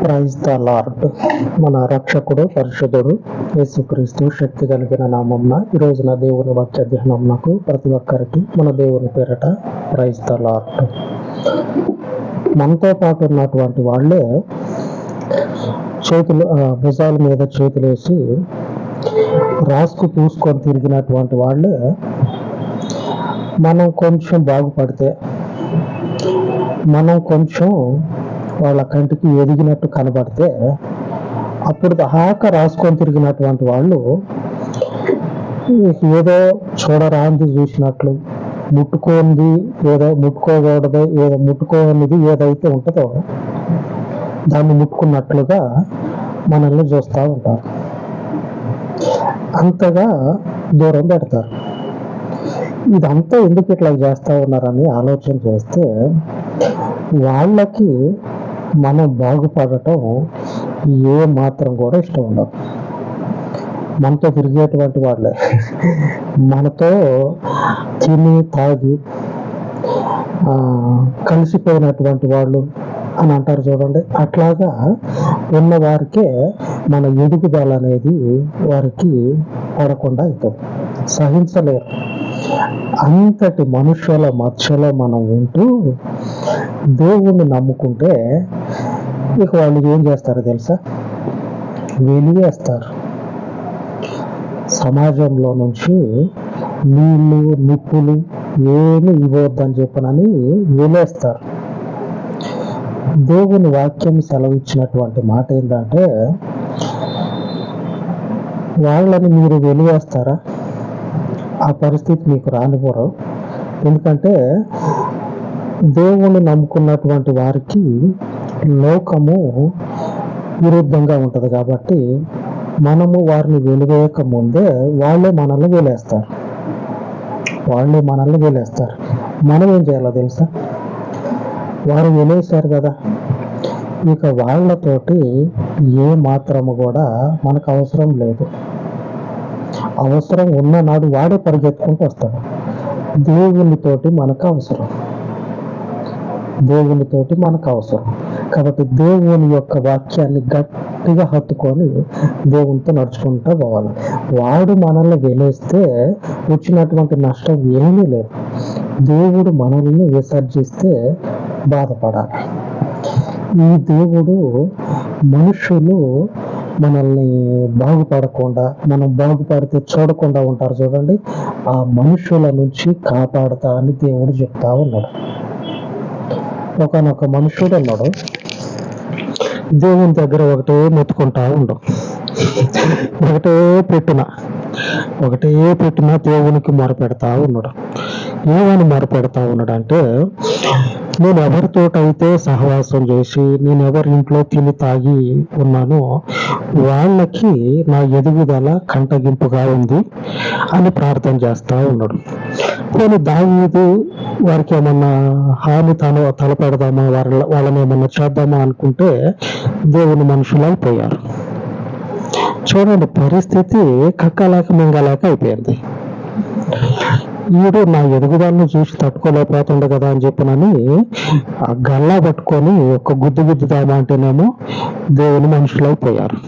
Praise the lord మన రక్షకుడు పరిశుద్ధుడు యేసుక్రీస్తు శక్తి కలిగిన నామంన ఈ రోజున దేవుని వాక్య ధ్యానంకు ప్రతి ఒక్కరికి మన దేవుని పేరట ప్రైజ్ ద లార్డ్ మనతో పాటు ఉన్నటువంటి వాళ్ళే చేతులు భుజాల మీద చేతులేసి రాసుకు పూసుకొని తిరిగినటువంటి వాళ్ళే మనం కొంచెం బాగుపడితే మనం కొంచెం వాళ్ళ కంటికి ఎదిగినట్టు కనబడితే అప్పుడు దాకా రాసుకొని తిరిగినటువంటి వాళ్ళు ఏదో చూడరాంది చూసినట్లు ముట్టుకోంది ఏదో ముట్టుకోకూడదు ఏదో ముట్టుకోనిది ఏదైతే ఉంటుందో దాన్ని ముట్టుకున్నట్లుగా మనల్ని చూస్తూ ఉంటారు. అంతగా దూరం పెడతారు. ఇదంతా ఎందుకు ఇట్లా చేస్తూ ఉన్నారని ఆలోచన చేస్తే వాళ్ళకి మనం బాగుపడటం ఏ మాత్రం కూడా ఇష్టం ఉండదు. మనతో తిరిగేటువంటి వాళ్ళే. మనతో తిని తాగి కలిసిపోయినటువంటి వాళ్ళు అని అంటారు చూడండి. అట్లాగా ఉన్న వారికే మన ఎదుగుదల అనేది వారికి పడకుండా అవుతుంది సహించలేరు. అంతటి మనుషుల మధ్యలో మనం ఉంటూ దేవుణ్ణి నమ్ముకుంటే ఇక వాళ్ళు ఏం చేస్తారో తెలుసా? వెలివేస్తారు. సమాజంలో నుంచి నీళ్ళు నిప్పులు ఏమి ఇవ్వద్దని చెప్పనని వెలేస్తారు దేవుని వాక్యం సెలవిచ్చినటువంటి మాట ఏంటంటే వాళ్ళని మీరు వెలివేస్తారా? ఆ పరిస్థితి మీకు రానిపోరు ఎందుకంటే దేవుణ్ణి నమ్ముకున్నటువంటి వారికి లోకము విరుద్ధంగా ఉంటుంది కాబట్టి మనము వారిని వెలివేయక ముందే వాళ్ళే మనల్ని వేలేస్తారు వాళ్ళే మనల్ని వేలేస్తారు మనం ఏం చేయాలో తెలుసా? వారు వెలేసారు కదా. ఇక వాళ్ళతోటి ఏ మాత్రము కూడా మనకు అవసరం లేదు. అవసరం ఉన్న నాడు వాడే పరిగెత్తుకుంటూ వస్తాడు. దేవునితోటి మనకు అవసరం. దేవునితోటి మనకు అవసరం. కాబట్టి దేవుని యొక్క వాక్యాన్ని గట్టిగా హత్తుకొని దేవునితో నడుచుకుంటూ పోవాలి. వాడు మనల్ని వెలేస్తే వచ్చినటువంటి నష్టం ఏమీ లేదు. దేవుడు మనల్ని విసర్జిస్తే బాధపడాలి. ఈ దేవుడు మనుషులు మనల్ని బాగుపడకుండా మనం బాగుపడితే చూడకుండా ఉంటారు చూడండి. ఆ మనుషుల నుంచి కాపాడతా అని దేవుడు చెప్తా ఉన్నాడు. ఒకనొక మనుషుడు ఉన్నాడు. దేవుని దగ్గర ఒకటే మొత్తుకుంటా ఉండడం ఒకటే పెట్టిన. ఒకటే పెట్టున దేవునికి మొరపెడతా ఉన్నాడు ఏమని మొరపెడతా ఉన్నాడు అంటే నేను ఎవరితోటైతే సహవాసం చేసి నేను ఎవరి ఇంట్లో తిని తాగి ఉన్నానో వాళ్ళకి నా ఎదుగుదల కంటగింపుగా ఉంది అని ప్రార్థన చేస్తా ఉన్నాడు. నేను దావీదు వారికి ఏమన్నా హాని తను తలపెడదామా? వారి వాళ్ళని ఏమన్నా చేద్దామా అనుకుంటే దేవుని మనుషులు అయిపోయారు చూడండి పరిస్థితి కక్కలేక మింగలేక అయిపోయింది. ఈడు నా ఎదుగుదలను చూసి తట్టుకోలేకపోతుండ కదా అని చెప్పినని ఆ గల్లా పట్టుకొని ఒక గుద్దు గుద్దుదామా అంటేనేమో దేవుని మనుషులు అయిపోయారు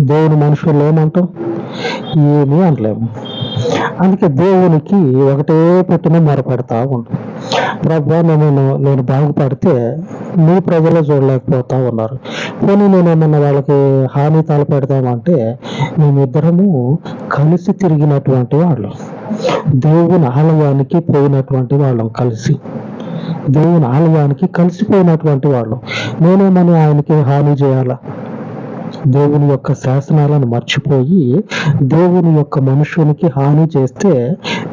దేవుని మనుషులు ఏమంటాం ఏమీ అనలేము. అందుకే దేవునికి ఒకటే పెట్టిన మొరపెడతా ఉంటుంది ప్రభా నేను నేను బాగుపడితే మీ ప్రజలు చూడలేకపోతా ఉన్నారు. పోనీ నేను ఏమన్నా వాళ్ళకి హాని తలపెడతామంటే మేమిద్దరము కలిసి తిరిగినటువంటి వాళ్ళం. దేవుని ఆలయానికి పోయినటువంటి వాళ్ళం కలిసి. దేవుని ఆలయానికి కలిసిపోయినటువంటి వాళ్ళం. నేనేమని ఆయనకి హాని చేయాలా? దేవుని యొక్క శాసనాలను మర్చిపోయి దేవుని యొక్క మనుషునికి హాని చేస్తే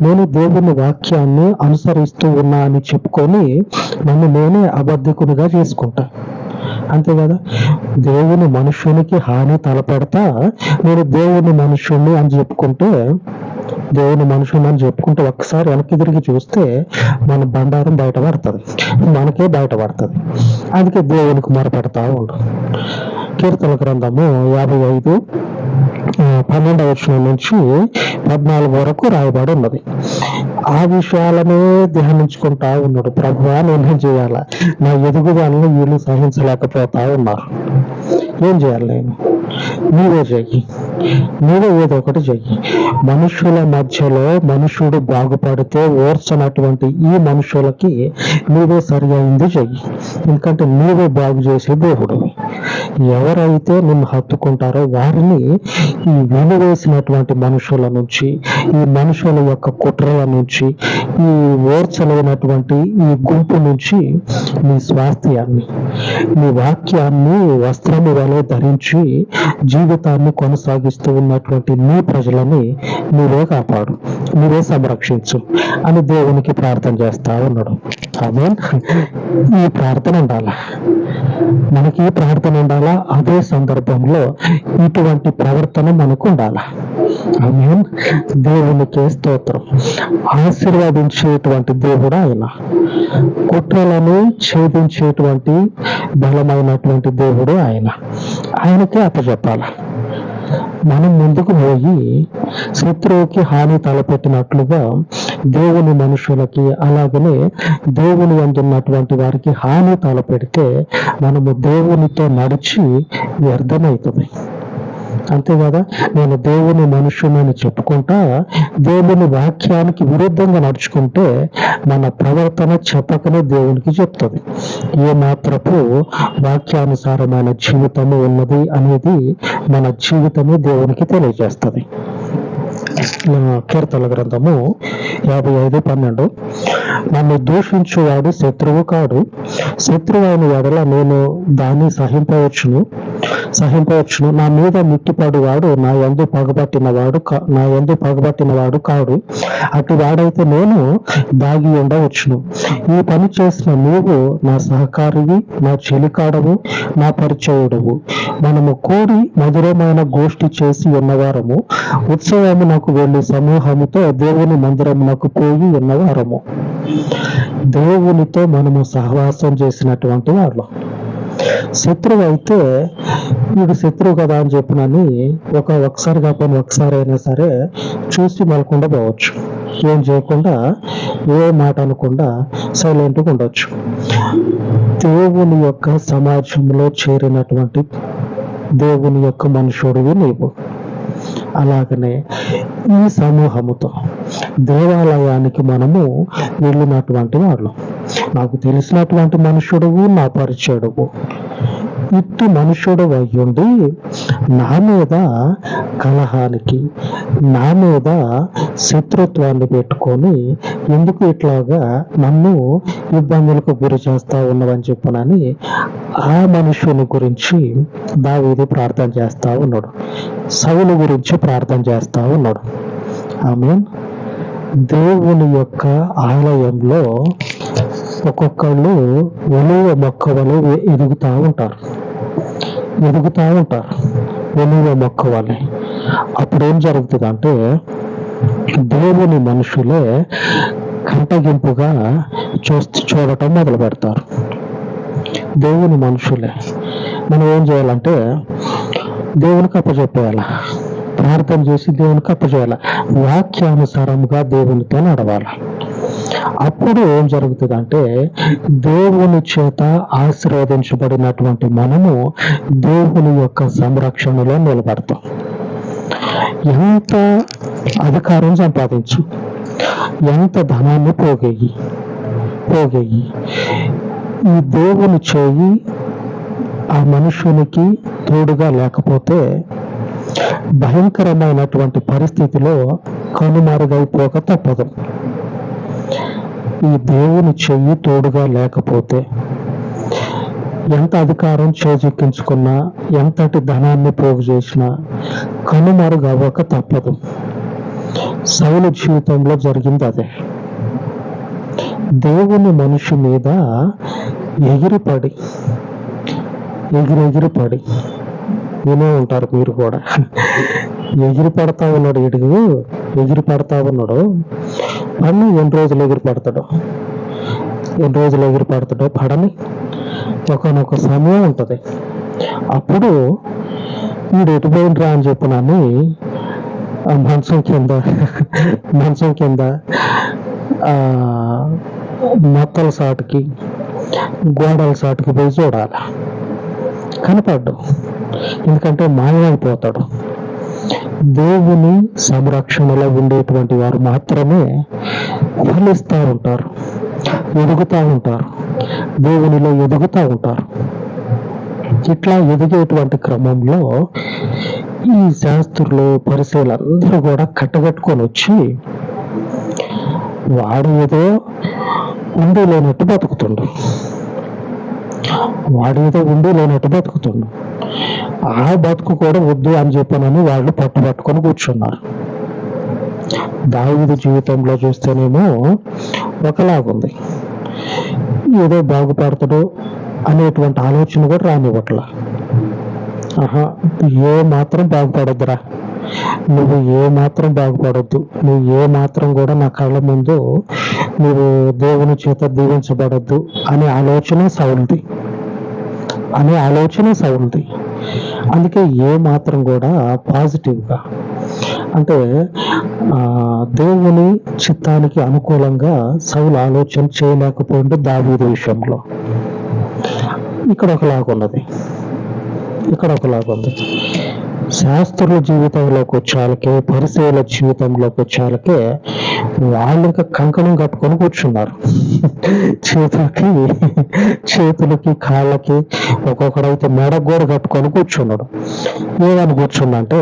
నేను దేవుని వాక్యాన్ని అనుసరిస్తూ ఉన్నా అని చెప్పుకొని నన్ను నేనే అబద్ధికునిగా చేసుకుంటా. అంతే కదా? దేవుని మనుషునికి హాని తలపెడతా నేను దేవుని మనుషుణ్ణి అని చెప్పుకుంటే దేవుని మనుషుని అని చెప్పుకుంటే ఒక్కసారి వెనక్కి తిరిగి చూస్తే మన బండారం బయటపడుతుంది మనకే బయటపడుతుంది అందుకే దేవునికి మొరపెడతా ఉండదు కీర్తన గ్రంథము యాభై ఐదు పన్నెండవ వచనం నుంచి పద్నాలుగు వరకు రాయబడి ఉన్నది. ఆ విషయాలనే ధ్యానించుకుంటా ఉన్నాడు. ప్రభు నేనేం చేయాల? నా ఎదుగుదలను వీళ్ళు సహించలేకపోతా ఉన్నారు. ఏం చేయాలి నేను? నీవే చెయ్యి. నీవే ఏదో ఒకటి చెయ్యి. మనుషుల మధ్యలో మనుషుడు బాగుపడితే ఓర్చనటువంటి ఈ మనుషులకి నీవే సరి అయింది చెయ్యి. ఎందుకంటే నీవే బాగు చేసే దేవుడు. ఎవరైతే నిన్ను హత్తుకుంటారో వారిని ఈ వెలివేసినటువంటి మనుషుల నుంచి ఈ మనుషుల యొక్క కుట్రల నుంచి ఈ ఓర్చలేనటువంటి ఈ గుంపు నుంచి నీ స్వాస్థ్యాన్ని నీ వాక్యాన్ని వస్త్రము వలె ధరించి జీవితాన్ని కొనసాగిస్తూ ఉన్నటువంటి నీ ప్రజలని నువ్వే కాపాడు నువ్వే సంరక్షించు అని దేవునికి ప్రార్థన చేస్తా ఉన్నాడు. అదే ఈ ప్రార్థన ఉండాలి? మనకి ప్రార్థన ఉండాలా? అదే సందర్భంలో ఇటువంటి ప్రవర్తన మనకు ఉండాలా? ఆమెన్. దేవునికి స్తోత్రం. ఆశీర్వాదించేటువంటి దేవుడు ఆయన. కుట్రలను ఛేదించేటువంటి బలమైనటువంటి దేవుడు ఆయన. ఆయనకే అప్పచెప్పాల? మనం ముందుకు పోయి శత్రువుకి హాని తలపెట్టినట్లుగా దేవుని మనుషులకి అలాగనే దేవుని అందున్నటువంటి వారికి హాని తలపెడితే మనము దేవునితో నడిచి వ్యర్థమవుతుంది. అంతే కదా? నేను దేవుని మనుషుని చెప్పుకుంటా దేవుని వాక్యానికి విరుద్ధంగా నడుచుకుంటే మన ప్రవర్తన చెప్పకనే దేవునికి చెప్తుంది. ఏ మాత్రపు వాక్యానుసారమైన జీవితము ఉన్నది అనేది మన జీవితమే దేవునికి తెలియజేస్తుంది. కీర్తన గ్రంథము యాభై ఐదు పన్నెండు. నన్ను దూషించువాడు శత్రువు కాడు. శత్రువు అయిన ఎడల నేను దాన్ని సహింపవచ్చును. సహింపవచ్చును నా మీద మిట్టిపడి వాడు నా ఎందు పగబట్టినవాడు నా ఎందు పగబట్టినవాడు కాడు. అటు వాడైతే నేను దాగి ఉండవచ్చును. ఈ పని చేసిన నీవు నా సహకారివి నా చెలికాడవు నా పరిచయుడవు. మనము కూడి మధురమైన గోష్ఠి చేసి ఉన్నవారము. ఉత్సవమునకు వెళ్ళి సమూహముతో దేవుని మందిరమునకు పోయి ఉన్నవారము. దేవునితో మనము సహవాసం చేసినటువంటి వాళ్ళు శత్రువు అయితే వీడు శత్రువు కదా అని చెప్పినని ఒక ఒకసారి కాకపోయినా ఒకసారి అయినా సరే చూసి మలకుండా పోవచ్చు. ఏం చేయకుండా ఏ మాట అనకుండా సైలెంట్గా ఉండొచ్చు. దేవుని యొక్క సమాజంలో చేరినటువంటి దేవుని యొక్క మనుషుడివి నీవు. అలాగనే ఈ సమూహముతో దేవాలయానికి మనము వెళ్ళినటువంటి వాళ్ళు. నాకు తెలిసినటువంటి మనుషుడువు నా పరిచయుడువు. ఇట్టి మనుషుడు అయ్యుండి నా మీద కలహానికి నా మీద శత్రుత్వాన్ని పెట్టుకొని ఎందుకు ఇట్లాగా నన్ను ఇబ్బందులకు గురి చేస్తా ఉన్నవని చెప్పనని ఆ మనుషుని గురించి దావీది ప్రార్థన చేస్తా ఉన్నాడు. సౌలు గురించి ప్రార్థన చేస్తా ఉన్నాడు. ఆమె దేవుని యొక్క ఆలయంలో ఒక్కొక్కళ్ళు ఒలువ మొక్క వలె ఎదుగుతా ఉంటారు. ఎదుగుతా ఉంటారు. ఎన్నో మొక్క వాళ్ళే అప్పుడు ఏం జరుగుతుంది అంటే దేవుని మనుషులే కంటగింపుగా చూస్తూ చూడటం మొదలు పెడతారు దేవుని మనుషులే. మనం ఏం చేయాలంటే దేవునికి అప్పచెప్పేయాల? ప్రార్థన చేసి దేవునికి అప్పచేయాలి వాక్యానుసారంగా దేవునితో నడవాలి? అప్పుడు ఏం జరుగుతుందంటే దేవుని చేత ఆశీర్వదించబడినటువంటి మనము దేవుని యొక్క సంరక్షణలో నిలబడతాం. ఎంత అధికారం సంపాదించు ఎంత ధనాన్ని పోగేయి పోగేయి. ఈ దేవుని చేయి ఆ మనుషునికి తోడుగా లేకపోతే భయంకరమైనటువంటి పరిస్థితిలో కనుమరుగైపోక తప్పదు. ఈ దేవుని చెయ్యి తోడుగా లేకపోతే ఎంత అధికారం చేజిక్కించుకున్నా ఎంతటి ధనాన్ని పోగు చేసినా కనుమరుగు తప్పదు. సౌలు జీవితంలో జరిగింది అదే. దేవుని మనిషి మీద ఎగిరిపడి ఎగిరెగిరిపడి వినే ఉంటారు మీరు కూడా. ఎగిరి పడతా ఉన్నాడు ఇడుగు ఎగిరి పడతా ఉన్నాడు. పన్ను ఎన్ని రోజులు ఎగిరి పడతాడు? ఎన్ని రోజులు ఎగిరి పడతాడో పడని ఒకనొక సమయం ఉంటుంది. అప్పుడు వీడు ఎటుపోయినరా అని చెప్పినని మంచం కింద మంచం కింద ఆ, మొక్కల సాటుకి గోడల సాటుకి పోయి చూడాలి. కనపడ్డు. ఎందుకంటే మాయమైపోతాడు. దేవుని సంరక్షణలో ఉండేటువంటి వారు మాత్రమే ఫలిస్తూ ఉంటారు ఎదుగుతూ ఉంటారు దేవునిలో ఎదుగుతూ ఉంటారు. ఇట్లా ఎదిగేటువంటి క్రమంలో ఈ శాస్త్రులు పరిశీలు అందరూ కూడా కట్టగట్టుకొని వచ్చి వాడు ఏదో ఉండి లేనట్టు బతుకుతుండు. వాడు ఏదో ఉండి లేనట్టు బతుకుతుండు. ఆ బతుకు కూడా వద్దు అని చెప్పనని వాళ్ళు పట్టుబట్టుకొని కూర్చున్నారు. దావిది జీవితంలో చూస్తేనేమో ఒకలాగుంది. ఏదో బాగుపడతాడు అనేటువంటి ఆలోచన కూడా రానివ్వట్ల. ఆహా ఏ మాత్రం బాగుపడద్దురా. నువ్వు ఏ మాత్రం బాగుపడొద్దు. నువ్వు ఏ మాత్రం కూడా నా కళ్ళ ముందు నువ్వు దేవుని చేత దీవించబడద్దు అనే ఆలోచన సౌల్ది. అనే ఆలోచన సౌల్ది. అందుకే ఏ మాత్రం కూడా పాజిటివ్గా అంటే దేవుని చిత్తానికి అనుకూలంగా సౌలు ఆలోచన చేయలేకపోయింది దావీదు విషయంలో. ఇక్కడ ఒకలాగున్నది ఇక్కడ ఒకలాగుంది శాస్త్రుల జీవితంలోకి వచ్చాలకే పరిశీల జీవితంలోకి వచ్చాలకే వాళ్ళు ఇంకా కంకణం కట్టుకొని కూర్చున్నారు. చేతులకి చేతులకి కాళ్ళకి ఒక్కొక్కడైతే మెడ గోడ కట్టుకొని కూర్చున్నాడు. ఏమని కూర్చుందంటే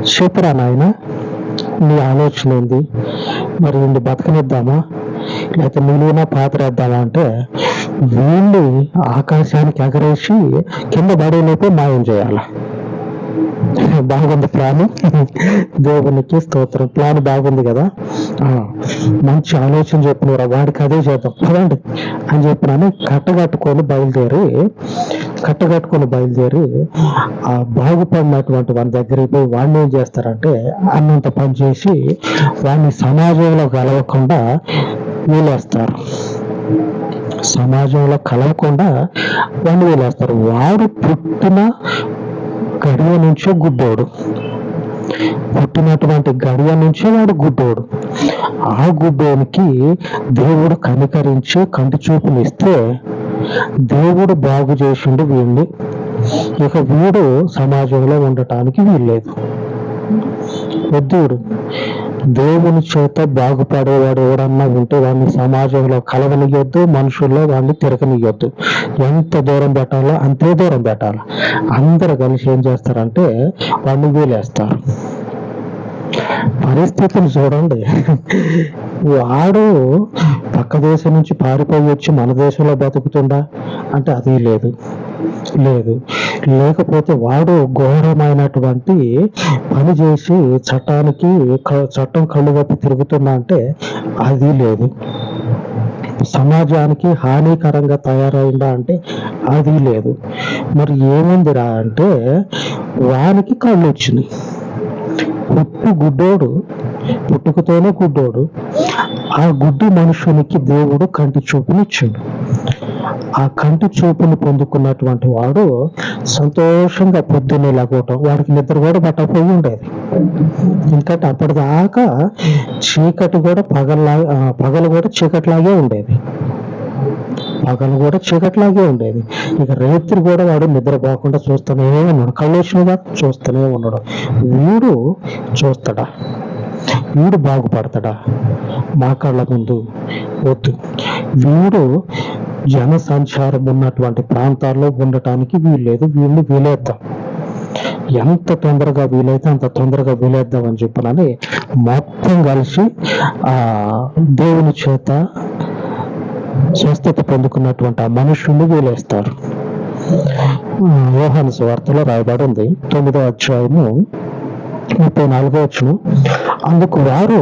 చెప్పురా నాయన నీ ఆలోచన ఏంది? మరి వీడిని బతకనిద్దామా? లేకపోతే మిగిలిన పాతరేద్దామా అంటే వీళ్ళు ఆకాశానికి ఎగరేసి కింద పడేలోపే మాయం చేయాలి? బాగుంది ప్లాన్ దేవునికి స్తోత్రం. ప్లాన్ బాగుంది కదా? ఆ, మంచి ఆలోచన చెప్పినరా. వాడికి అదే చేద్దాం. పదండి అని చెప్పినాను. కట్టగట్టుకొని బయలుదేరి కట్టగట్టుకొని బయలుదేరి ఆ బాగుపడినటువంటి వాడి దగ్గరికి పోయి వాడిని ఏం చేస్తారంటే అన్నంత పని చేసి వాడిని సమాజంలో కలవకుండా వీలేస్తారు. సమాజంలో కలవకుండా వాడిని వీలేస్తారు. వాడు పుట్టిన గడియ నుంచో గుడ్డోడు. పుట్టినటువంటి గడియ నుంచే వాడు గుడ్డోడు. ఆ గుడ్డోనికి దేవుడు కనికరించి కంటి చూపునిస్తే దేవుడు బాగు చేసిండు వీడిని ఇక వీడు సమాజంలో ఉండటానికి వీల్లేదు. వద్దుడు. దేవుని చేత బాగుపడేవాడు ఎవడన్నా ఉంటే వాడిని సమాజంలో కలవనియొద్దు మనుషుల్లో వాడిని తిరగనియొద్దు ఎంత దూరం పెట్టాలో అంతే దూరం పెట్టాలి. అందరు కలిసి ఏం చేస్తారంటే వాడిని వీలేస్తారు పరిస్థితులు చూడండి. వాడు పక్క దేశం నుంచి పారిపోయి వచ్చి మన దేశంలో బతుకుతుందా? అంటే అది లేదు. లేదు. లేకపోతే వాడు ఘోరమైనటువంటి పని చేసి చట్టానికి చట్టం కళ్ళు కప్పి తిరుగుతున్నా అంటే అది లేదు. సమాజానికి హానికరంగా తయారైందా అంటే అది లేదు. మరి ఏముందిరా అంటే వానికి కళ్ళు వచ్చినాయి. పుట్టు గుడ్డోడు పుట్టుకతోనే గుడ్డోడు. ఆ గుడ్డు మనుషునికి దేవుడు కంటి చూపునిచ్చాడు. ఆ కంటి చూపుని పొందుకున్నటువంటి వాడు సంతోషంగా పొద్దున్నే లాగోవటం వాడికి నిద్ర కూడా పట్టకపోయి ఉండేది. ఎందుకంటే అప్పటిదాకా చీకటి కూడా పగల్లా ఆ, పగలు కూడా చీకటిలాగే ఉండేది. పగలు కూడా చీకటిలాగే ఉండేది. ఇక రైతులు కూడా వాడు నిద్రపోకుండా చూస్తూనే ఉన్నాడు. కళ్ళు చూస్తూనే ఉన్నాడు. వీడు చూస్తాడా? వీడు బాగుపడతాడా? మా కళ్ళ ముందు వద్దు. వీడు జన సంచారం ఉన్నటువంటి ప్రాంతాల్లో ఉండటానికి వీల్లేదు వీళ్ళు వీలేద్దాం. ఎంత తొందరగా వీలైతే అంత తొందరగా వీలేద్దాం అని చెప్పాలని మొత్తం కలిసి ఆ దేవుని చేత స్వస్థత పొందుకున్నటువంటి ఆ మనుషులు వీలేస్తారు. యోహాను సువార్తలో రాయబడి ఉంది తొమ్మిదో అధ్యాయము ముప్పై నాలుగో వచ్చును అందుకు వారు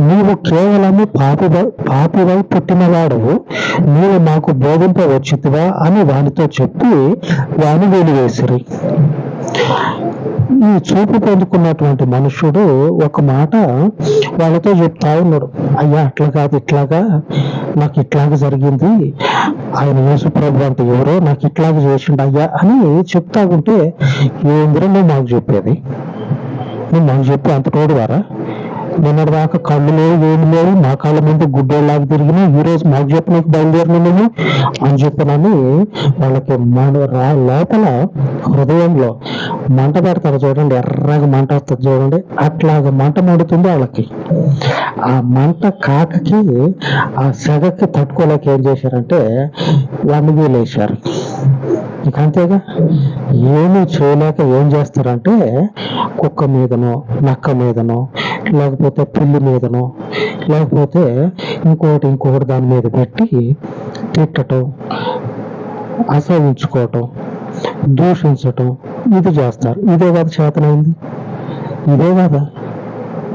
నీవు కేవలము పాపి పాపివై పుట్టినవాడవు నీవు మాకు బోధింపవచ్చుతువా? అని వానితో చెప్పి వాని వెలివేసిరి ఈ చూపు పొందుకున్నటువంటి మనుషుడు ఒక మాట వాళ్ళతో చెప్తా ఉన్నాడు. అయ్యా అట్లా కాదు ఇట్లాగా నాకు ఇట్లాగా జరిగింది. ఆయన యేసు ప్రభు అంటే ఎవరో నాకు ఇట్లాగా చేసిండు అయ్యా అని చెప్తా ఉంటే ఏంద్ర నువ్వు మాకు చెప్పేది? నువ్వు మాకు చెప్పి అంత తోడు వారా నిన్నటిదాకా కళ్ళు లేవు ఏమి లేవు. మా కాళ్ళ ముందు గుడ్డేలాగా తిరిగినా ఈ రోజు మాకు చెప్పినకు బయలుదేరిన నువ్వు అని చెప్పినని వాళ్ళకి మన రా- లోపల హృదయంలో మంట పెడతారు చూడండి. ఎర్రగా మంట వస్తుంది చూడండి. అట్లాగా మంట మండుతుంది వాళ్ళకి. ఆ మంట కాకకి ఆ సెగకి తట్టుకోలేక ఏం చేశారంటే వాడిని వీలేశారు ఇక అంతేగా ఏమీ చేయలేక ఏం చేస్తారంటే కుక్క మీదనో నక్క మీదనో లేకపోతే పిల్లి మీదనో లేకపోతే ఇంకోటి ఇంకొకటి దాని మీద పెట్టి తిట్టటం అసహించుకోవటం దూషించటం ఇది చేస్తారు. ఇదే కదా చేతనైంది. ఇదే కదా.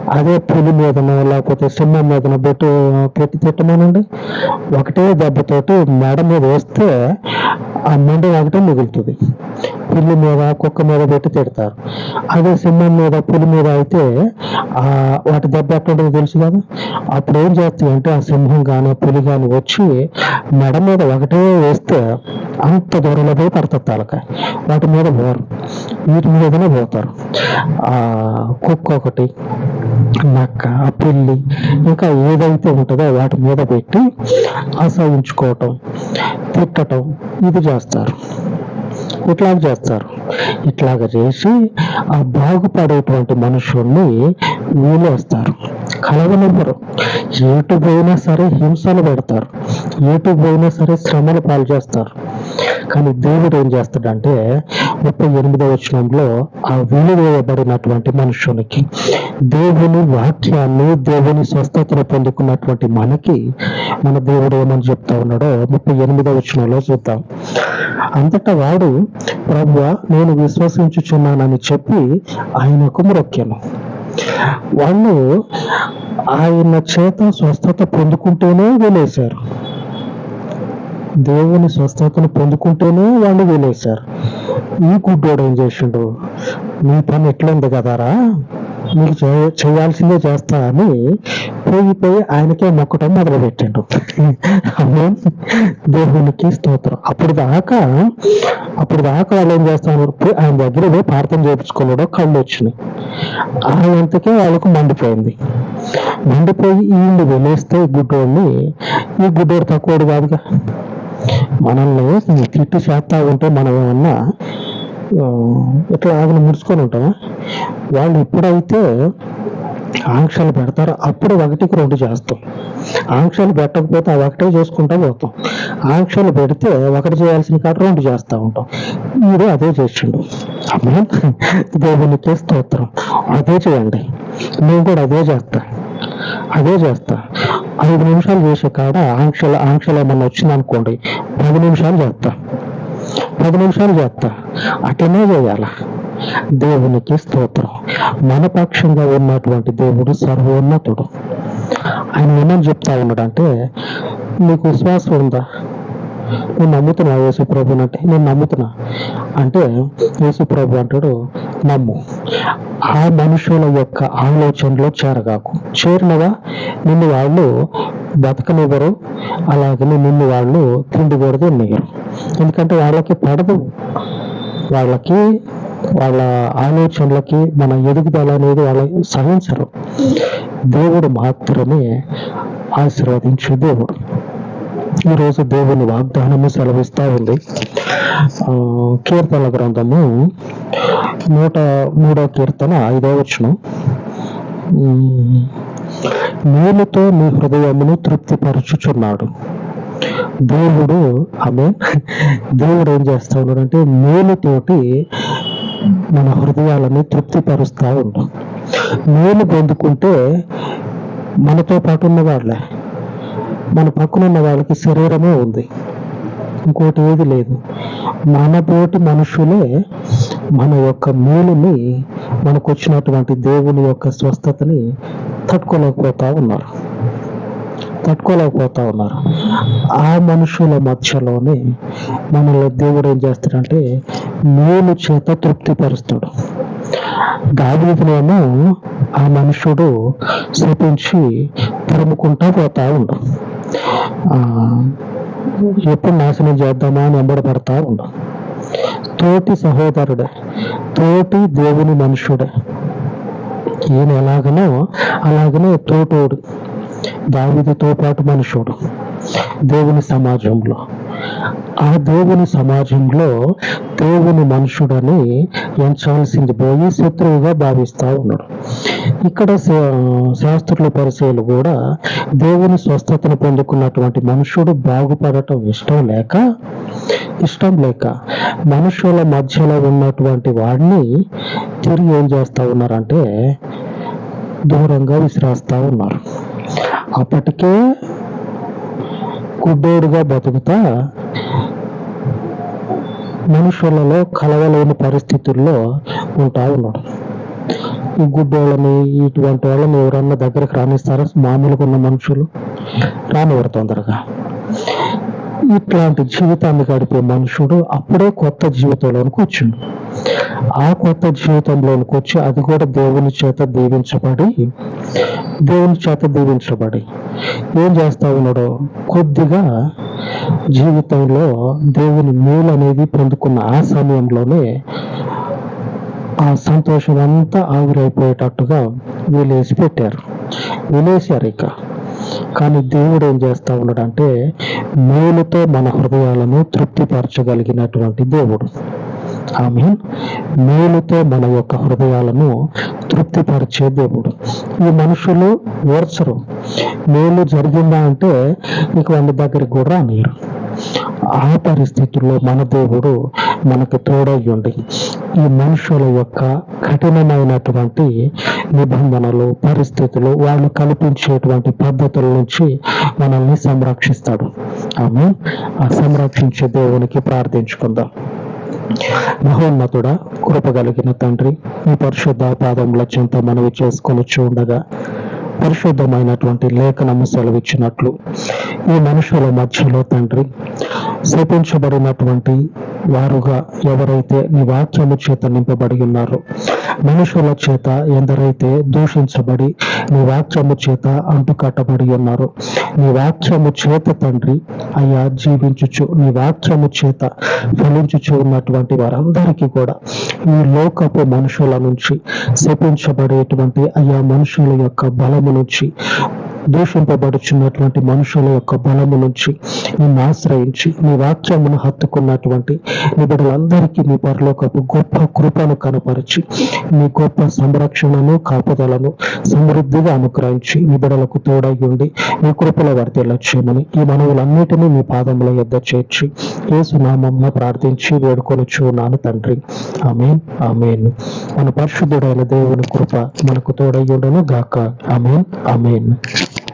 అదే పులి మీదనో లేకపోతే సింహం మీదనో పెట్టి పెట్టి తిట్టమనండి. ఒకటే దెబ్బతోటి మెడ మీద వేస్తే ఆ మెండ ఒకటే మిగులుతుంది పిల్లి మీద కుక్క మీద పెట్టి తిడతారు. అదే సింహం మీద పులి మీద అయితే ఆ వాటి దెబ్బ ఎట్లాంటిది తెలుసు కదా? అప్పుడు ఏం చేస్తాయి అంటే ఆ సింహం కానీ పులి కానీ వచ్చి మెడ మీద ఒకటే వేస్తే అంత దూరంలో పోయి పడుతుంది తలక. వాటి మీద పోరు. వీటి మీదనే పోతారు. ఆ కుక్క ఒకటి నక్క పిల్లి ఇంకా ఏదైతే ఉంటుందో వాటి మీద పెట్టి అసహించుకోవటం తిట్టటం ఇది చేస్తారు. ఇట్లాగ చేస్తారు. ఇట్లాగ చేసి ఆ బాగుపడేటువంటి మనుషుల్ని వీలేస్తారు కలవనివ్వరు. ఎటు పోయినా సరే హింసలు పెడతారు. ఎటు పోయినా సరే శ్రమలు పాలు చేస్తారు. కానీ దేవుడు ఏం చేస్తాడంటే ముప్పై ఎనిమిదో వచనంలో ఆ వెలివేయబడినటువంటి మనుషునికి దేవుని వాక్యాన్ని దేవుని స్వస్థతను పొందుకున్నటువంటి మనకి మన దేవుడు ఏమని చెప్తా ఉన్నాడో ముప్పై ఎనిమిదో వచనంలో చూద్దాం. అంతటా వాడు ప్రభు నేను విశ్వసించుచున్నానని చెప్పి ఆయనకు మొక్కాను వాళ్ళు ఆయన చేత స్వస్థత పొందుకుంటేనే వెళ్ళేశారు దేవుని స్వస్థతను పొందుకుంటేనే వాళ్ళు వీలేశారు ఈ గుడ్డోడు ఏం చేసిండు? నీ పని ఎట్లుంది కదరా? నీకు చేయాల్సిందే చేస్తా అని పోయిపోయి ఆయనకే మొక్కటం మొదలు పెట్టిండు దేవునికి స్తోత్రం. అప్పుడు దాకా అప్పుడు దాకా వాళ్ళు ఏం చేస్తున్నారు? ఆయన దగ్గర పోయి ప్రార్థన చేయించుకున్నాడు కళ్ళు వచ్చినాయి. ఆయనంతకే వాళ్ళకు మండిపోయింది. మండిపోయి ఈయన వెలేస్తే ఈ గుడ్డోడిని ఈ గుడ్డోడు తక్కువడు కాదుగా. మనల్ని తిట్టు చేస్తా ఉంటే మనం ఏమన్నా ఇట్లా ఆకులు ముడుచుకొని ఉంటామా వాళ్ళు ఎప్పుడైతే ఆంక్షలు పెడతారో అప్పుడు ఒకటికి రెండు చేస్తాం. ఆంక్షలు పెట్టకపోతే అవి ఒకటే చేసుకుంటా పోతాం. ఆంక్షలు పెడితే ఒకటి చేయాల్సిన కాడ రెండు చేస్తూ ఉంటాం. మీరు అదే చేసిండు అమ్మ దేవునికి స్తోత్రం? అదే చేయండి. నేను కూడా అదే చేస్తా. అదే చేస్తా. ఐదు నిమిషాలు చేసే కాడ ఆంక్షలు ఆంక్షలు ఏమన్నా వచ్చిందనుకోండి పది నిమిషాలు చేస్తా. పది నిమిషాలు చేస్తా. అటనే చేయాల? దేవునికి స్తోత్రం. మన పక్షంగా ఉన్నటువంటి దేవుడు సర్వోన్నతుడు. ఆయన ఏమని చెప్తా ఉన్నాడంటే నీకు విశ్వాసం ఉందా? నువ్వు నమ్ముతున్నా యేసు ప్రభు అంటే నేను నమ్ముతున్నా. అంటే యేసు ప్రభు అంటాడు నమ్ము. ఆ మనుషుల యొక్క ఆలోచనలో చేరగాకు. చేరినవా? నిన్ను వాళ్ళు బతకనివ్వరు. అలాగే నిన్ను వాళ్ళు తిండి కూడా తిన్నయ్యరు ఎందుకంటే వాళ్ళకి పడదు. వాళ్ళకి వాళ్ళ ఆలోచనలకి మన ఎదుగుదల అనేది వాళ్ళ సహించరు దేవుడు మాత్రమే ఆశీర్వదించే దేవుడు. ఈరోజు దేవుని వాగ్దానము సెలవిస్తా ఉంది. ఆ, కీర్తన గ్రంథము నూట మూడో కీర్తన ఐదో వచనం. ఉమ్, మేలుతో నీ హృదయమును తృప్తిపరచుచున్నాడు. దేవుడు ఆమె దేవుడు ఏం చేస్తా ఉన్నాడు అంటే మేలుతోటి మన హృదయాలని తృప్తిపరుస్తూ ఉంటాం మేలు పొందుకుంటే మనతో పాటు ఉన్న వాళ్ళే మన పక్కన ఉన్న వాళ్ళకి శరీరమే ఉంది. ఇంకోటి ఏది లేదు. మనతోటి మనుషులే మన యొక్క మేలుని మనకు వచ్చినటువంటి దేవుని యొక్క స్వస్థతని తట్టుకోలేకపోతా ఉన్నారు. తట్టుకోలేకపోతా ఉన్నారు. ఆ మనుషుల మధ్యలోనే మనల్ని దేవుడు ఏం చేస్తాడంటే మేలు చేత తృప్తిపరుస్తాడు. దావీదునేమో ఆ మనుషుడు శపించి తరుముకుంటా పోతా ఉండు. ఎప్పుడు నాశనం చేద్దామా అని ఎంబడపడతా ఉండు. తోటి సహోదరుడే తోటి దేవుని మనుషుడే ఈయన ఎలాగనో అలాగనే తోటోడు దావిదితో పాటు మనుషుడు. దేవుని సమాజంలో. ఆ దేవుని సమాజంలో దేవుని మనుషుడని ఎంచాల్సింది పోయి శత్రువుగా భావిస్తా ఉన్నాడు. ఇక్కడ శాస్త్రుల పరిచయలు కూడా దేవుని స్వస్థతను పొందుకున్నటువంటి మనుషుడు బాగుపడటం ఇష్టం లేక ఇష్టం లేక మనుషుల మధ్యలో ఉన్నటువంటి వాడిని తిరిగి ఏం చేస్తా ఉన్నారంటే దూరంగా విసిరేస్తూ ఉన్నారు. అప్పటికే గుడ్డోడుగా బతుకుతా? మనుషులలో కలవలేని పరిస్థితుల్లో ఉంటా ఉన్నాడు. ఈ గుడ్డోళ్ళని ఇటువంటి వాళ్ళని ఎవరన్నా దగ్గరికి రాణిస్తారా మామూలుగా ఉన్న మనుషులు రానివ్వరు తొందరగా. ఇట్లాంటి జీవితాన్ని గడిపే మనుషుడు అప్పుడే కొత్త జీవితంలోనికి వచ్చిండు. ఆ కొత్త జీవితంలోనికి వచ్చి అది కూడా దేవుని చేత దీవించబడి దేవుని చేత దీవించబడి. ఏం చేస్తా ఉన్నాడో? కొద్దిగా జీవితంలో దేవుని మేలు అనేది పొందుకున్న ఆ సమయంలోనే ఆ సంతోషం అంతా ఆవిరైపోయేటట్టుగా వీలేసి పెట్టారు. వీలేసారు ఇక. కానీ దేవుడు ఏం చేస్తా ఉన్నాడంటే మేలుతో మన హృదయాలను తృప్తిపరచగలిగినటువంటి దేవుడు. ఆమె మేలుతో మన యొక్క హృదయాలను తృప్తిపరిచే దేవుడు. ఈ మనుషులు ఓర్చరు. మేలు జరిగిందా అంటే ఇక వాళ్ళ దగ్గరికి కూడా రానియరు ఆ పరిస్థితుల్లో మన దేవుడు మనకు తోడయ్యండి ఈ మనుషుల యొక్క కఠినమైనటువంటి నిబంధనలు పరిస్థితులు వాళ్ళు కల్పించేటువంటి పద్ధతుల నుంచి మనల్ని సంరక్షిస్తాడు. ఆమె ఆ సంరక్షించే దేవునికి ప్రార్థించుకుందాం. మహోన్నతుడ కృపగలిగిన తండ్రి మీ పరిశుద్ధ పాదముల చెంత మనవి చేసుకొని చూడగా పరిశుద్ధమైనటువంటి లేఖనము సెలవిచ్చినట్లు ఈ మనుషుల మధ్యలో తండ్రి శపించబడినటువంటి వారుగా ఎవరైతే నీ వాక్యము చేత నింపబడి ఉన్నారో మనుషుల చేత ఎందరైతే దూషించబడి నీ వాక్యము చేత అంటుకట్టబడి ఉన్నారో నీ వాక్యము చేత తండ్రి అయ్యా జీవించుచు నీ వాక్యము చేత ఫలించుచు ఉన్నటువంటి వారందరికీ కూడా ఈ లోకపు మనుషుల నుంచి శపించబడేటువంటి అయ్యా మనుషుల యొక్క బలం నుంచి దూషింపబడుచున్నటువంటి మనుషుల యొక్క బలము నుంచి నిన్ను ఆశ్రయించి నీ వాక్యమును హత్తుకున్నటువంటి నీ బిడ్డలందరికీ నీ పరలోకపు గొప్ప కృపను కనపరిచి నీ గొప్ప సంరక్షణను కాపుదలను సమృద్ధిగా అనుగ్రహించి నీ బిడ్డలకు తోడయ్యుండి నీ కృపల వర్తిల్ల చేయమని ఈ మనవులన్నిటినీ నీ పాదముల యొద్ద చేర్చి ఏసునామమ్మ ప్రార్థించి వేడుకొని చూనాను తండ్రి. Amen amen. మన పరిశుద్ధుడైన దేవుని కృప మనకు తోడయ్యుండను గాక ఆమెన్ ఆమెన్.